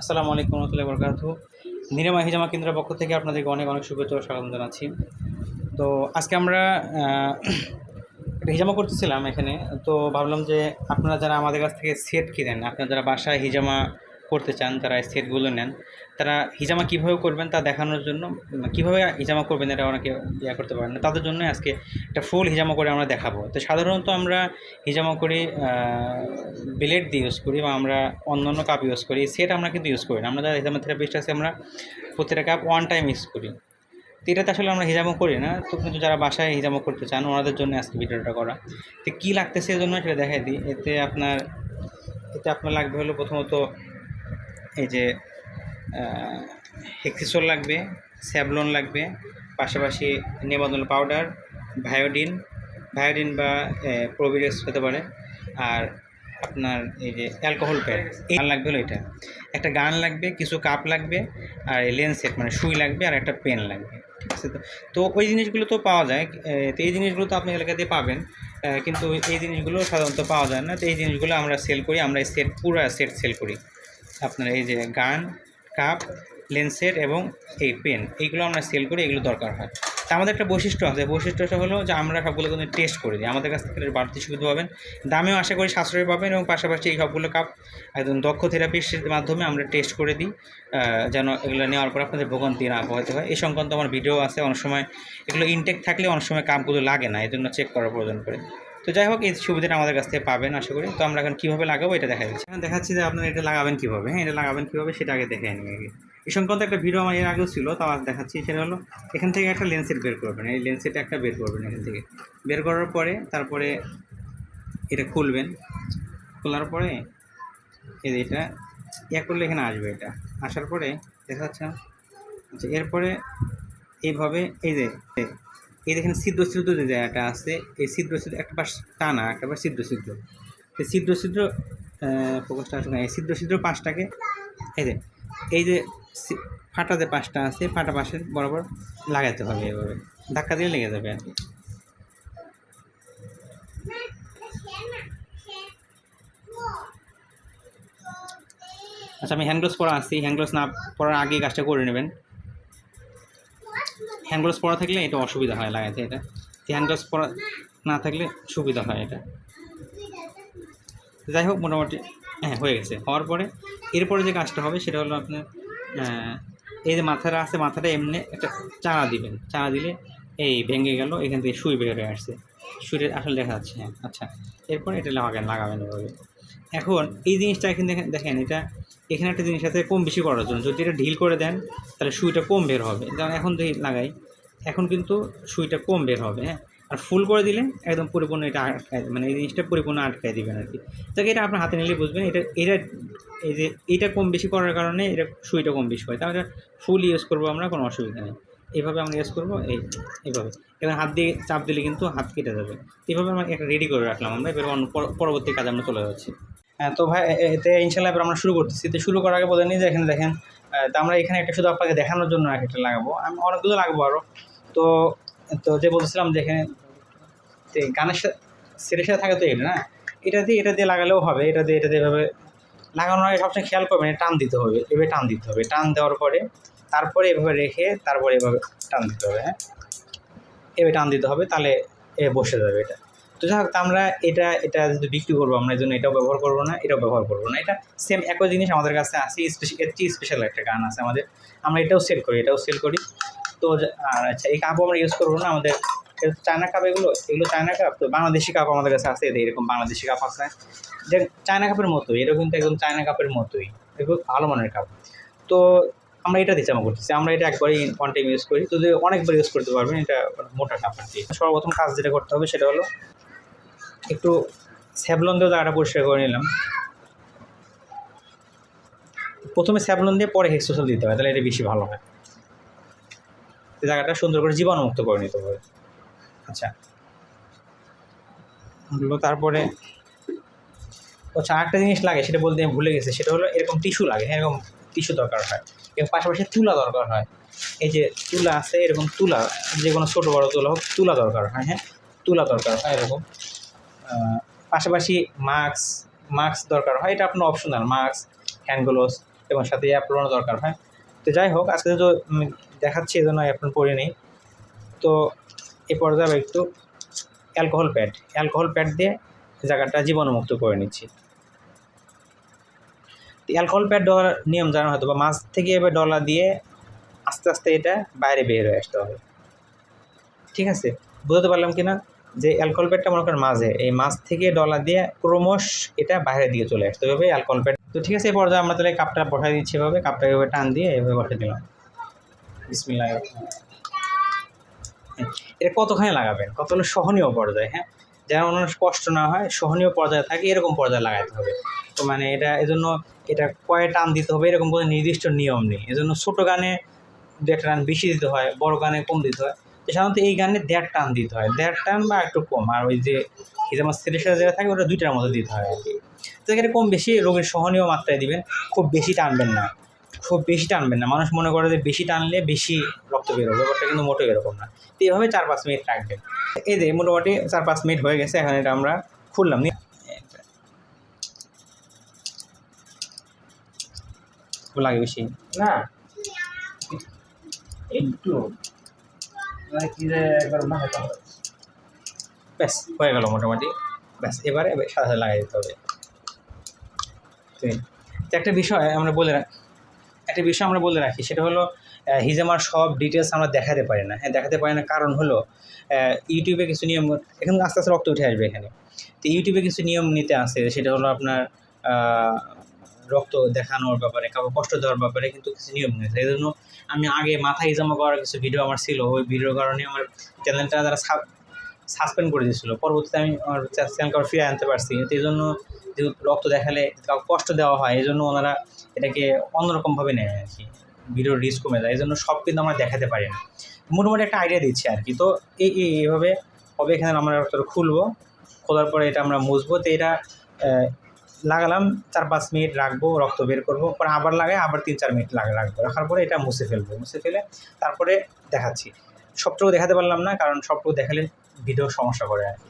আসসালামু আলাইকুম রহমতুল্লাহ বরকাত নিরামা হিজামা কেন্দ্রের পক্ষ থেকে আপনাদেরকে অনেক অনেক শুভেচ্ছা ও স্বাগত জানাচ্ছি। তো আজকে আমরা একটা হিজামা করতেছিলাম এখানে। তো ভাবলাম যে আপনারা যারা আমাদের কাছ থেকে সেট কিনেন, আপনারা যারা বাসায় হিজামা করতে চান, তারা সেটগুলো নেন। তারা হিজামা কীভাবে করবেন তা দেখানোর জন্য, কীভাবে হিজামা করবেন এটা অনেকে ইয়া করতে পারেন না, তাদের জন্য আজকে একটা ফুল হিজামা করে আমরা দেখাবো। তো সাধারণত আমরা হিজামা করি ব্লেড দিয়ে ইউজ করি বা আমরা অন্য অন্য কাপ ইউজ করি সেট আমরা কিন্তু ইউজ করি না। আমরা যারা হিজামা থেরাপিস্ট আছে, আমরা প্রত্যেকটা কাপ ওয়ান টাইম ইউজ করি। তো এটাতে আসলে আমরা হিজামা করি না, তো কিন্তু যারা বাসায় হিজামা করতে চান, ওনাদের জন্য আজকে ভিডিওটা করা। তো কী লাগতেছে জন্য সেটা দেখাই দিই। এতে আপনার এতে আপনার লাগবে হলো প্রথমত এই যে হেক্সিসোল লাগবে স্যাভলন লাগবে, পাশাপাশি নেবাদল পাউডার, ভায়োডিন ভায়োডিন বা প্রোভিডেক্স হতে পারে, আর আপনার এই যে অ্যালকোহল প্যাড গান লাগবে হলো এটা। একটা গান লাগবে, কিছু কাপ লাগবে, আর লেন্স সেট মানে সুই লাগবে, আর একটা পেন লাগবে, ঠিক আছে তো? তো ওই জিনিসগুলো তো পাওয়া যায় তো এই জিনিসগুলো তো আপনি এলাকাতে পাবেন কিন্তু এই জিনিসগুলো সাধারণত পাওয়া যায় না, তো এই জিনিসগুলো আমরা সেল করি, আমরা সেট পুরো সেট সেল করি। আপনার এই যে গান কাপ, লেন্সের এবং এই পেন, এইগুলো আমরা সেল করি, এগুলো দরকার হয়। তা আমাদের একটা বৈশিষ্ট্য আছে। বৈশিষ্ট্যটা হলো যে আমরা সবগুলো কিন্তু টেস্ট করে দিই। আমাদের কাছ থেকে বাড়তি সুবিধা পাবেন। দামেও আশা করি সাশ্রয় পাবেন এবং পাশাপাশি এই সবগুলো কাপ একদম দক্ষ থেরাপিস্টের মাধ্যমে আমরা টেস্ট করে দিই যেন এগুলো নেওয়ার পর আপনাদের ভোগান্তি না পোহাতে হয়। এই সংক্রান্ত আমার ভিডিও আছে। অনেক সময় এগুলো ইনটেক থাকলে অনেক সময় কাপগুলো লাগে না। এই জন্য চেক করার প্রয়োজন করে তো যাই হোক, এই সুবিধাটা আমাদের কাছ থেকে পাবেন আশা করি। তো আমরা এখন কীভাবে লাগাবো এটা দেখা যাচ্ছে এখন দেখাচ্ছি যে আপনারা এটা লাগাবেন কীভাবে। হ্যাঁ এটা লাগাবেন কীভাবে সেটা আগে দেখে নিই আগে। এই সংক্রান্ত একটা ভিডিও আমার এর আগেও ছিল তাও আজ দেখাচ্ছি। সেটা হলো, এখান থেকে একটা লেন্সের বের করবেন। এই লেন্সেটা একটা বের করবেন এখান থেকে। বের করার পরে তারপরে এটা খুলবেন। খোলার পরে এই যে এটা, ইয়া করলে এখানে আসবে এটা। আসার পরে দেখা যাচ্ছে আচ্ছা এরপরে এইভাবে এই যে এই দেখেন ছিদ্র ছিদ্র যে জায়গাটা আছে এই ছিদ্র ছিদ্র একটা পাশ টানা একটা পাশ ছিদ্র ছিদ্র এই ছিদ্র ছিদ্র ফোকাসটা আসবে না, এই ছিদ্র ছিদ্র পাশটাকে এই যে এই যে ফাটা যে পাশটা আছে ফাটা পাশের বরাবর লাগাতে হবে এভাবে। ধাক্কা দিয়ে লেগে যাবে আর কি। আচ্ছা আমি হ্যান্ড গ্লোভস পরা আসছি হ্যান্ড গ্লোভস না পরার আগে কাজটা করে নেবেন। হ্যান্ড গ্লোভস পরা থাকলে এটা অসুবিধা হয়, লাগাতে এটা। হ্যান্ড গ্লোভস পরা না থাকলে সুবিধা হয় এটা। যাই হোক, মোটামুটি হ্যাঁ হয়ে গেছে। হওয়ার পরে, এরপরে যে কাজটা হবে সেটা হলো আপনার এই যে মাথাটা আছে, মাথাটা এমনি একটা চারা দিবেন। চারা দিলে এই ভেঙে গেল, এখান থেকে সুই বের হয়ে আসছে। সুইটা আসলে দেখা যাচ্ছে হ্যাঁ আচ্ছা। এরপর এটা লাগাবেন লাগাবেন এখন এই জিনিসটা এখানে দেখেন, এটা এখানে একটা জিনিস আছে কম বেশি করার জন্য। যদি এটা ঢিল করে দেন, তাহলে সুইটা কম বের হবে। যেমন এখন যদি লাগাই, এখন কিন্তু সুইটা কম বের হবে হ্যাঁ? আর ফুল করে দিলে একদম পরিপূর্ণ এটা আটকায় মানে এই জিনিসটা পরিপূর্ণ আটকায় দিবেন আর কি। তাকে এটা আপনার হাতে নিলে বুঝবেন, এটা এটা, এই যে এটা কম বেশি করার কারণে এটা সুইটা কম বেশি হয়। তাহলে ফুল ইউজ করব আমরা, কোনো অসুবিধা নেই। এভাবে আমরা ইউজ করব, এই এইভাবে এবার হাত দিয়ে চাপ দিলে কিন্তু হাত কেটে যাবে। এভাবে আমরা একটা রেডি করে রাখলাম আমরা, এবার অন্য পর- পরবর্তী কাজে আমরা চলে যাচ্ছি। তো ভাই এতে ইনশাল্লাহ এবার আমরা শুরু করতেছি। তো শুরু করার আগে বলে নিই যে এখানে দেখেন তো আমরা এখানে একটা শুধু আপনাকে দেখানোর জন্য একটা লাগাবো। আমি অনেকগুলো লাগবো আরও তো তো যে বলছিলাম যে এখানে গানের সাথে সেটের সাথে থাকে তো এটা, না? এটা দিয়ে এটা দিয়ে লাগালেও হবে। এটা দিয়ে এটা দিয়ে এভাবে লাগানোর আগে সবসময় খেয়াল করবেন টান দিতে হবে। এভাবে টান দিতে হবে। টান দেওয়ার পরে, তারপরে এভাবে রেখে, তারপরে এভাবে টান দিতে হবে হ্যাঁ? এভাবে টান দিতে হবে, তাহলে এ বসে যাবে এটা। তো যাই হোক, আমরা এটা এটা যদি বিক্রি করব, আমরা এই জন্য এটাও ব্যবহার করব না, এটাও ব্যবহার করব না। এটা সেম একই জিনিস আমাদের কাছে আছে এর স্পেশাল একটা গান আছে আমাদের। আমরা এটাও সেল করি, এটাও সেল করি। তো আর আচ্ছা এই কাপও আমরা ইউজ করব না, আমাদের চায়না কাপ এগুলো এগুলো চায়না কাপ তো বাংলাদেশি কাপ আমাদের কাছে আছে এরকম বাংলাদেশি কাপ আছে। যে চায়না কাপের মতোই এটা কিন্তু একদম চায়না কাপের মতোই, এগুলো ভালো মানের কাপ তো আমরা এটা দিয়ে জামা করতেছি, আমরা এটা একবারই ওয়ান টাইম ইউজ করি। তো অনেকবার ইউজ করতে পারবেন, এটা মোটা কাপড় দিয়ে সর্বপ্রথম কাজ যেটা করতে হবে, সেটা হলো একটু স্যাভলন দিয়ে জায়গাটা পরিষ্কার করে নিলাম। প্রথমে স্যাভলন দিয়ে পরে হেক্সোসল দিতে হয়, তাহলে এটা বেশি ভালো হয়। জায়গাটা সুন্দর করে জীবাণুমুক্ত করে নিতে হবে। আচ্ছা। তারপরে আচ্ছা আরেকটা জিনিস লাগে, সেটা বলতে আমি ভুলে গেছি, সেটা হলো এরকম টিস্যু লাগে হ্যাঁ এরকম টিস্যু দরকার হয়। এবং পাশাপাশি তুলা দরকার হয়। এই যে তুলা আছে, এরকম তুলা, যে কোনো ছোটো বড়ো তুলা হোক, তুলা দরকার হয় হ্যাঁ তুলা দরকার হয় এরকম। পাশাপাশি মাস্ক মাস্ক দরকার হয়। এটা আপনার অপশনাল মাস্ক হ্যান্ড গ্লোভস এবং সাথে অ্যাপ্রনও দরকার হয়। তো যাই হোক, আজকে তো দেখাচ্ছি এই জন্য অ্যাপ্রন পরে নেই তো এ পর্যায়ে একটু অ্যালকোহল প্যাড অ্যালকোহল প্যাড দিয়ে জায়গাটা জীবাণুমুক্ত করে নিচ্ছি। অ্যালকোহল প্যাড দেওয়ার নিয়ম জানা হয়তো, বা মাছ থেকে এবার ডলা দিয়ে আস্তে আস্তে এটা বাইরে বের হয়ে আসতে হবে। ঠিক আছে? বুঝতে পারলাম কি না যে অ্যালকোহল প্যাডটা মনে করেন মাঝে, এই মাছ থেকে ডলা দিয়ে ক্রমশ এটা বাইরের দিকে চলে আসতে হবে অ্যালকোহল প্যাড তো ঠিক আছে এই পর্যায়ে আমরা তাহলে কাপটা বসাই দিচ্ছি এভাবে কাপটা এভাবে টান দিয়ে এভাবে বসে দিলাম। বিসমিল্লাহ এটা কতখানি লাগাবেন? কত হলো সহনীয় পর্যায়ে হ্যাঁ? যেন অন্য কষ্ট না হয়, সহনীয় পর্যায়ে থাকে, এরকম পর্যায়ে লাগাইতে হবে। তো মানে এটা, এজন্য এটা কয়ে টান দিতে হবে, এরকম কোনো নির্দিষ্ট নিয়ম নেই। এজন্য ছোটো গানে দু একটা টান বেশি দিতে হয়, বড় গানে কম দিতে হয়। সাধারণত এই গানে দেড় টান দিতে হয়। দেড় টান বা একটু কম। আর ওই যে হিজামার সিটের যেটা থাকে ওটা দুইটার মতো দিতে হয় আর কি তো এখানে কম বেশি রোগের সহনীয় মাত্রায় দিবেন। খুব বেশি টানবেন না। খুব বেশি টানবেন না। মানুষ মনে করে যে বেশি টানলে বেশি রক্ত বেরোবে ব্যাপারটা কিন্তু মোটেও এরকম না। তো এইভাবে চার পাঁচ মিনিট রাখবেন। এই যে মোটামুটি চার পাঁচ মিনিট হয়ে গেছে। এখন এটা আমরা খুললাম। লাগে বেশি না। একটু মানে কি যে একবার মাথাটা ব্যাস, হয়ে গেল মোটামুটি। ব্যাস, এবারে সাথে লাগাই দিতে হবে। তো একটা বিষয় আমরা বলে রাখ একটা বিষয় আমরা বলে রাখি, সেটা হলো হিজামার সব ডিটেলস আমরা দেখাতে পারি না। হ্যাঁ দেখাতে পারি না কারণ হলো ইউটিউবে কিছু নিয়ম এখন আস্তে আস্তে রক্ত উঠে আসবে এখানে। তো ইউটিউবে কিছু নিয়ম নিতে আছে, সেটা হলো আপনার রক্ত দেখানোর ব্যাপারে, কাউকে কষ্ট দেওয়ার ব্যাপারে কিন্তু কিছু নিয়ম নিতে এই জন্য আমি আগে মাথায় জমা করার কিছু ভিডিও আমার ছিল, ওই ভিডিওর কারণে আমার চ্যানেলটা তারা সাসপেন্ড করে দিয়েছিলো। পরবর্তীতে আমি আমার চ্যানেলকে আবার ফিরে আনতে পারছি। তো এই জন্য যেহেতু রক্ত দেখালে কাউকে কষ্ট দেওয়া হয়, এই জন্য ওনারা এটাকে অন্যরকমভাবে নেয় আর কি। ভিডিওর রিস্ক কমে যায়, এই জন্য সব কিন্তু আমরা দেখাতে পারি না। মোটামুটি একটা আইডিয়া দিচ্ছি আর কি। তো এই এই, এইভাবে হবে। এখানে আমরা রক্তটা খুলবো, খোলার পরে এটা আমরা মুছবো। তো এটা লাগালাম, চার পাঁচ মিনিট রাখব, রক্ত বের করব, পরে আবার লাগাই, আবার তিন চার মিনিট লাগা রাখব। রাখার পরে এটা মুছে ফেলব, মুছে ফেলে তারপরে দেখাচ্ছি। সবটুকু দেখাতে পারলাম না, কারণ সবটুকু দেখালে ভিডিও সমস্যা করে আর কি।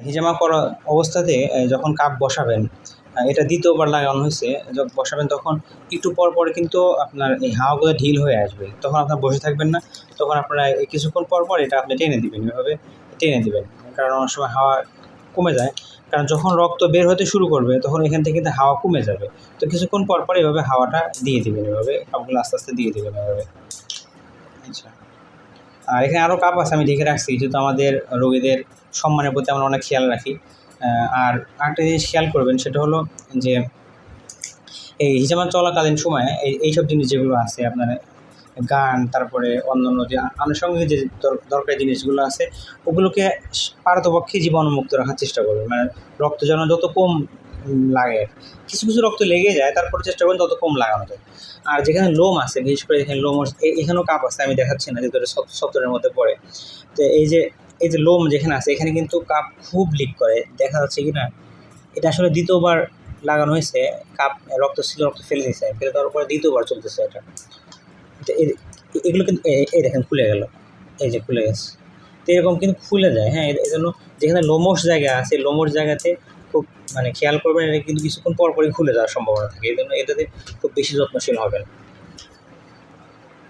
হিজামা করা অবস্থাতে যখন কাপ বসাবেন এটা দ্বিতীয়বার লাগানো হয়েছে, যখন বসাবেন তখন একটু পর পরে কিন্তু আপনার এই হাওয়াগুলো ঢিল হয়ে আসবে। তখন আপনার বসে থাকবেন না, তখন আপনারা কিছুক্ষণ পর পর এটা আপনি টেনে দিবেন, এভাবে টেনে দিবেন। কারণ অনেক সময় হাওয়া কমে যায়। কারণ যখন রক্ত বের হতে শুরু করবে, তখন এখান থেকে কিন্তু হাওয়া কমে যাবে। তো কিছুক্ষণ পর পর এভাবে হাওয়াটা দিয়ে দেবেন, এভাবে কাপগুলো আস্তে আস্তে দিয়ে দেবেন এভাবে। আচ্ছা। আর এখানে আরও কাপ আছে, আমি দেখে রাখছি, যেহেতু আমাদের রোগীদের সম্মানের প্রতি আমরা অনেক খেয়াল রাখি। আর আরেকটা জিনিস খেয়াল করবেন, সেটা হলো যে এই হিজামা চলাকালীন সময়ে এই এইসব জিনিস যেগুলো আছে আপনার গান, তারপরে অন্যান্য যে আনুষঙ্গিক যে দরকারি জিনিসগুলো আছে, ওগুলোকে পারতপক্ষে জীবাণুমুক্ত রাখার চেষ্টা করবেন মানে রক্ত যেন যত কম লাগে কিছু কিছু রক্ত লেগে যায়, তারপরে চেষ্টা করবেন তত কম লাগানো যায় আর যেখানে লোম আছে, বিশেষ করে এখানে লোম এখানেও কাপ আছে, আমি দেখাচ্ছি না, যেহেতু সত্তরের মধ্যে পড়ে। তো এই যে এই যে লোম যেখানে আছে, এখানে কিন্তু কাপ খুব লিক করে, দেখা যাচ্ছে কি না, এটা আসলে দ্বিতীয়বার লাগানো হয়েছে, কাপ, রক্ত ছিল, রক্ত ফেলে দিয়েছে, ফেলে দেওয়ার পরে দ্বিতীয়বার চলতেছে এটা। তো এগুলো কিন্তু এই দেখেন খুলে গেল। এই যে খুলে গেছে। তো এরকম কিন্তু খুলে যায় হ্যাঁ এই জন্য যেখানে লোমস জায়গা আছে লোমস জায়গাতে খুব মানে খেয়াল করবেন, এটা কিন্তু কিছুক্ষণ পর পরই খুলে যাওয়ার সম্ভাবনা থাকে। এই জন্য এটাতে খুব বেশি যত্নশীল হবেন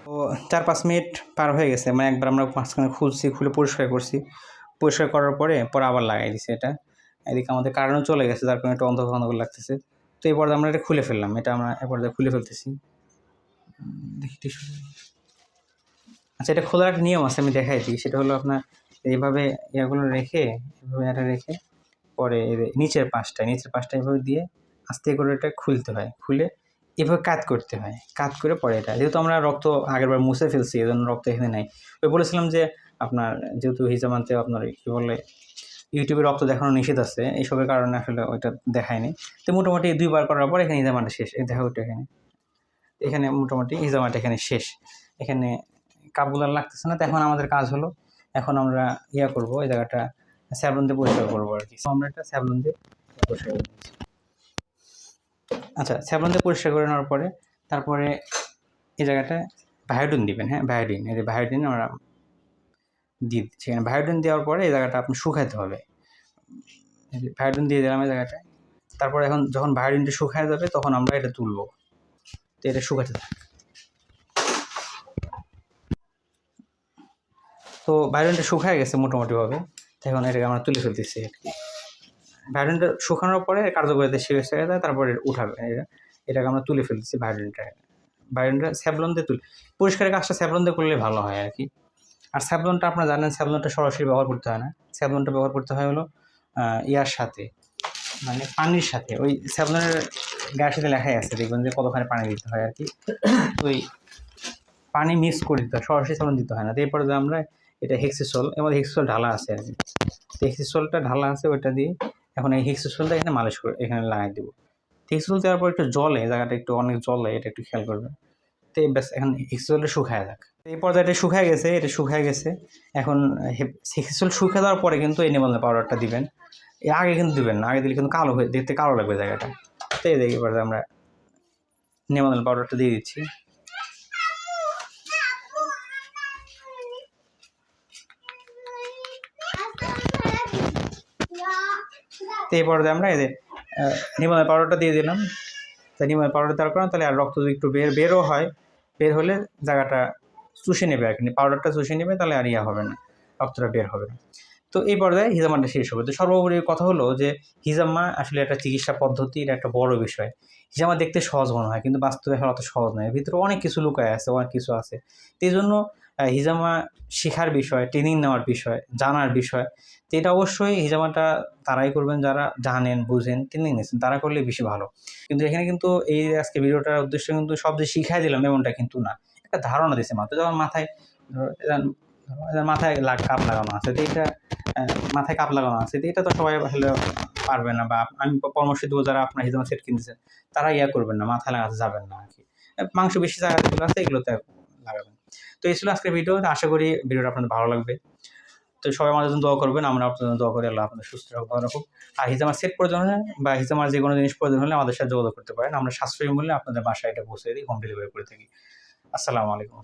তো চার পাঁচ মিনিট পার হয়ে গেছে মানে একবার আমরা মাঝখানে খুলছি, খুলে পরিষ্কার করছি। পরিষ্কার করার পরে পরে আবার লাগাই দিছি এটা। এদিকে আমাদের কারণও চলে গেছে যার কারণে একটু অন্ধকার অন্ধকার লাগতেছে। তো এই পর্যায়ে আমরা এটা খুলে ফেললাম, এটা আমরা এ পর্যায়ে খুলে ফেলতেছি। দেখি আচ্ছা এটা খোলার একটা নিয়ম আছে, আমি দেখাই দিই। সেটা হলো আপনার এইভাবে ইয়াগুলো রেখে এভাবে এটা রেখে, পরে নিচের পাশটা নিচের পাশটা এভাবে দিয়ে আস্তে করে এটা খুলতে হয়। খুলে এভাবে কাত করতে হয়। কাত করে পরে এটা। যেহেতু আমরা রক্ত আগেরবার মুছে ফেলছি এই জন্য রক্ত এখানে নাই। ওই বলেছিলাম যে আপনার যেহেতু হিজামানতে আপনার কী বলে, ইউটিউবে রক্ত দেখানো নিষেধ আছে, এইসবের কারণে আসলে ওইটা দেখায়নি। তো মোটামুটি দুইবার করার পর এখানে হিজামাটা শেষ। দেখা ওইটা এখানে। এখানে মোটামুটি হিজামাটা এখানে শেষ। এখানে কাপগুলো লাগতেছে না, তো এখন আমাদের কাজ হলো, এখন আমরা ইয়া করব, এই জায়গাটা স্যাবলন দিয়ে পরিষ্কার করব আর কি। আমরা এটা স্যাবলন দিয়ে পরিষ্কার করে নিচ্ছি। আচ্ছা স্যাবলন দিয়ে পরিষ্কার করে নেওয়ার পরে, তারপরে এই জায়গাটা ভায়োডিন দিবেন হ্যাঁ ভায়োডিন, এই যে ভায়োডিন আমরা দিয়ে দিচ্ছি। ভায়োডিন দেওয়ার পরে এই জায়গাটা আপনি শুকাইতে হবে। ভায়োডিন দিয়ে দিলাম এই জায়গাটায়। তারপরে এখন যখন ভায়োডিনটা শুকায় যাবে, তখন আমরা এটা তুলবো। তো এটা শুকাতে থাক। তো ভায়োলিনটা শুকায় গেছে মোটামুটিভাবে। এখন এটাকে আমরা তুলে ফেলতেছি আর কি। ভায়োলিনটা শুকানোর পরে কার্যকরিতা শেষ হয়ে যায়, তারপরে উঠাবে। এটা এটাকে আমরা তুলে ফেলতেছি ভায়োলিনটা ভায়োলিনটা স্যাবলন দিয়ে তুলে পরিষ্কারের কাজটা স্যাবলন দিয়ে করলে ভালো হয় আর কি। আর স্যাবলনটা আপনারা জানেন স্যাবলনটা সরাসরি ব্যবহার করতে হয় না। স্যাবলনটা ব্যবহার করতে হয় হলো ইয়ার সাথে মানে পানির সাথে। ওই স্যাবলনের সাথে লেখাই আছে, দেখবেন যে কতখানি পানি দিতে হয় আর কি। ওই পানি মিক্স করে দিতে হয়, সরাসরি স্যাবলন দিতে হয় না। তো এরপরে যে আমরা এটা হেক্সিসল মধ্যে হেক্সিসল ঢালা আছে আর কি। হেক্সিসলটা ঢালা আছে, ওইটা দিয়ে এখন এই হেক্সিসলটা এখানে মালিশ করে, এখানে লাগাই দেবো। হেক্সিসল দেওয়ার পর একটু জলে জায়গাটা একটু অনেক জলে এটা একটু খেয়াল করবেন। তো ব্যাস, এখন হেক্সিসলটা শুকায় যাক। এই পর্যায়ে এটা শুকায় গেছে, এটা শুকায় গেছে। এখন হেক্সিসল শুকিয়ে দেওয়ার পরে কিন্তু এই পাউডারটা দিবেন। আগে কিন্তু দিবেন না, আগে দিলে কিন্তু কালো হয়ে, দেখতে কালো লাগবে জায়গাটা। তো এই দেখি, এবার আমরা নিমন্ত্রণ পাউডারটা দিয়ে দিচ্ছি। এই পর্যায়ে আমরা যে নিমন্ত্রণ পাউডারটা দিয়ে দিলাম। তো নিমন্ত্রণ পাউডার দেওয়ার কারণে তাহলে আর রক্ত যদি একটু বের, বেরও হয়, বের হলে জায়গাটা চুষে নেবে আর কি। পাউডারটা চুষে নেবে, তাহলে আর ইয়া হবে না, রক্তটা বের হবে না। তো এই পর্যায়ে হিজামাটা শেষ হবে। তো সর্বোপরি কথা হলো যে, হিজামা আসলে একটা চিকিৎসা পদ্ধতির একটা বড় বিষয়। হিজামা দেখতে সহজ মনে হয়, কিন্তু বাস্তবে আসলে অত সহজ নয়। ভিতরে অনেক কিছু লুকায় আছে, অনেক কিছু আছে। তো এই জন্য হিজামা শেখার বিষয় ট্রেনিং নেওয়ার বিষয়, জানার বিষয়, তো এটা অবশ্যই হিজামাটা তারাই করবেন যারা জানেন, বুঝেন ট্রেনিং নিয়েছেন, তারা করলে বেশি ভালো। কিন্তু এখানে কিন্তু এই আজকে ভিডিওটার উদ্দেশ্য কিন্তু সব যে শিখাই দিলাম এমনটা কিন্তু না। একটা ধারণা দিচ্ছে মাত্র, যেমন মাথায় মাথায় কাপ লাগানো আছে, তো এটা মাথায় কাপ লাগানো আছে এটা তো সবাই আসলে পারবে না, বা আমি পরামর্শ দেবো যারা আপনার হিজামা সেট কিনতেছেন তারা ইয়া করবেন না, মাথায় লাগাতে যাবেন না আর কি মাংস বেশি জায়গা যেগুলো আছে, এগুলোতে লাগাবেন। তো এই ছিল আজকের ভিডিও আশা করি ভিডিওটা আপনাদের ভালো লাগবে। তো সবাই আমাদের জন্য দোয়া করবেন, আমরা আপনাদের জন্য দোয়া করি, আল্লাহ আপনাদের সুস্থ রাখুক, ভালো রাখুক। আর হিজামার সেট প্রয়োজন হলে, বা হিজামার যে কোনো জিনিস প্রয়োজন হলে আমাদের সাথে যোগাযোগ করতে পারেন। আমরা সাশ্রয়ী মূল্যে আপনাদের বাসায় এটা পৌঁছে দিই হোম ডেলিভারি করে থাকি। আসসালামু আলাইকুম